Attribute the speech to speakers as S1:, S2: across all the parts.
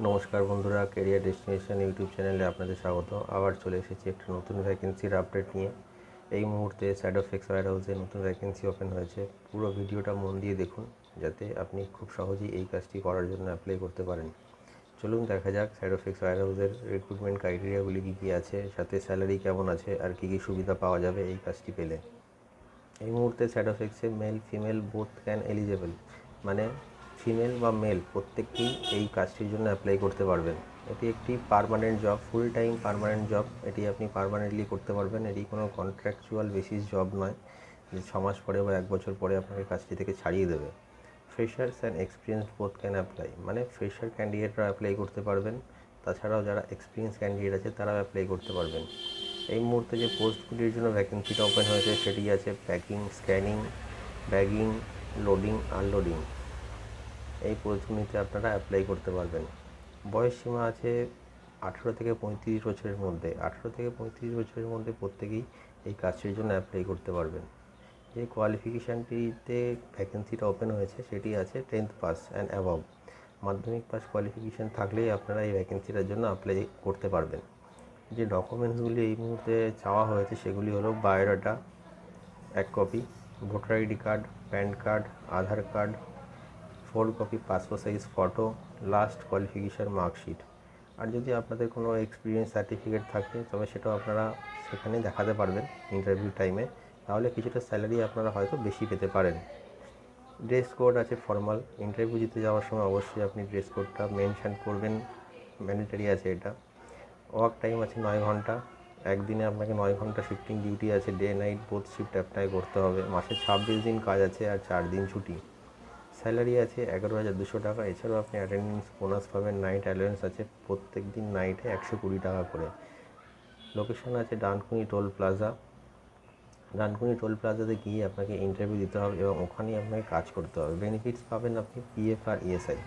S1: নমস্কার বন্ধুরা career destination YouTube চ্যানেলে আপনাদের স্বাগত। আবার চলে এসেছি একটা নতুন ভ্যাকেন্সির আপডেট নিয়ে। এই মুহূর্তে স্যাডো ফিক্স ওয়ার হাউসে নতুন ভ্যাকেন্সি ওপেন হয়েছে। পুরো ভিডিওটা মন দিয়ে দেখুন, যাতে আপনি খুব সহজেই এই কাজটি করার জন্য অ্যাপ্লাই করতে পারেন। চলুন দেখা যাক স্যাডো ফিক্স ওয়ার হাউসের রিক্রুটমেন্ট ক্রাইটেরিয়াগুলি কী কী আছে, সাথে স্যালারি কেমন আছে, আর কী কী সুবিধা পাওয়া যাবে এই কাজটি পেলে। এই মুহূর্তে সাইড অফ এক্সে male female both can eligible মানে ফিমেল বা মেল, প্রত্যেককেই এই কাজটির জন্য অ্যাপ্লাই করতে পারবেন। এটি একটি permanent job full time permanent job এটি আপনি পারমানেন্টলি করতে পারবেন। এটি কোনো কন্ট্রাকচুয়াল বেসিস জব নয়, যে ছ মাস পরে বা এক বছর পরে আপনাকে কাজটি থেকে ছাড়িয়ে দেবে। Freshers and experience both can apply মানে ফ্রেশার ক্যান্ডিডেটরা অ্যাপ্লাই করতে পারবেন। তাছাড়াও যারা এক্সপিরিয়েন্স ক্যান্ডিডেট আছে, তারাও অ্যাপ্লাই করতে পারবেন। এই মুহূর্তে যে পোস্টগুলির জন্য ভ্যাকেন্সিটা ওপেন হয়েছে, সেটি আছে packing scanning bagging loading unloading এই পোস্টগুলিতে আপনারা অ্যাপ্লাই করতে পারবেন। বয়স সীমা আছে আঠেরো থেকে পঁয়ত্রিশ বছরের মধ্যে। আঠেরো থেকে পঁয়ত্রিশ বছরের মধ্যে প্রত্যেকেই এই কাজটির জন্য অ্যাপ্লাই করতে পারবেন। যে কোয়ালিফিকেশানটিতে ভ্যাকেন্সিটা ওপেন হয়েছে, সেটি আছে টেন্থ পাস অ্যান্ড অ্যাবভ মাধ্যমিক পাস কোয়ালিফিকেশান থাকলেই আপনারা এই ভ্যাকেন্সিটার জন্য অ্যাপ্লাই করতে পারবেন। যে ডকুমেন্টসগুলি এই মুহূর্তে চাওয়া হয়েছে, সেগুলি হলো বায়োডাটা এক copy voter ID card PAN card Aadhaar card four copy, passport size, photo last qualification marksheet আর যদি আপনাদের কোনো এক্সপিরিয়েন্স সার্টিফিকেট থাকে, তবে সেটাও আপনারা সেখানে দেখাতে পারবেন ইন্টারভিউ টাইমে তাহলে কিছুটা স্যালারি আপনারা হয়তো বেশি পেতে পারেন। ড্রেস কোড আছে ফর্মাল ইন্টারভিউ দিতে যাওয়ার সময় অবশ্যই আপনি ড্রেস কোডটা মেনশন করবেন। ম্যান্ডেটারি আছে এটা। ওয়ার্ক টাইম আছে নয় ঘণ্টা। একদিনে আপনাকে নয় ঘণ্টা শিফটিং ডিউটি আছে। Day night both shift apply করতে হবে। মাসে ছাব্বিশ দিন কাজ আছে আর চার দিন ছুটি। স্যালারি আছে এগারো হাজার দুশো টাকা। এছাড়াও আপনি অ্যাটেন্ডেন্স বোনাস পাবেন নাইট অ্যালায়েন্স আছে প্রত্যেক দিন নাইটে একশো কুড়ি টাকা করে। লোকেশন আছে Dankuni toll plaza Dankuni toll প্লাজাতে গিয়ে আপনাকে ইন্টারভিউ দিতে হবে এবং ওখানেই আপনাকে কাজ করতে হবে। বেনিফিটস পাবেন আপনি পিএফ আর ইএসআই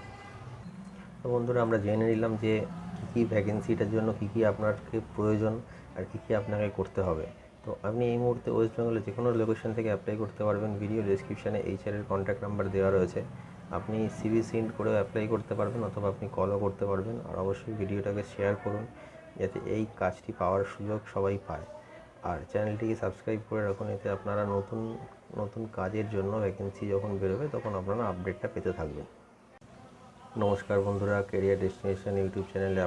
S1: তো বন্ধুরা, আমরা জেনে নিলাম যে কী কী ভ্যাকেন্সিটার জন্য কী কী আপনাকে প্রয়োজন আর কী কী আপনাকে করতে হবে। তো আপনি এই মুহূর্তে ওয়েস্ট বেঙ্গলে যে কোনো লোকেশন থেকে অ্যাপ্লাই করতে পারবেন। ভিডিও ডিসক্রিপশানে এইচআরের কন্ট্যাক্ট নাম্বার দেওয়া রয়েছে। আপনি সিভি সেন্ড করেও অ্যাপ্লাই করতে পারবেন অথবা আপনি কলও করতে পারবেন। আর অবশ্যই ভিডিওটাকে শেয়ার করুন, যাতে এই কাজটি পাওয়ার সুযোগ সবাই পায়। আর চ্যানেলটিকে সাবস্ক্রাইব করে রাখুন, এতে আপনারা নতুন নতুন কাজের জন্য ভ্যাকেন্সি যখন বেরোবে, তখন আপনারা আপডেটটা পেতে থাকবেন। নমস্কার বন্ধুরা কেরিয়ার ডেস্টিনেশন ইউটিউব চ্যানেলে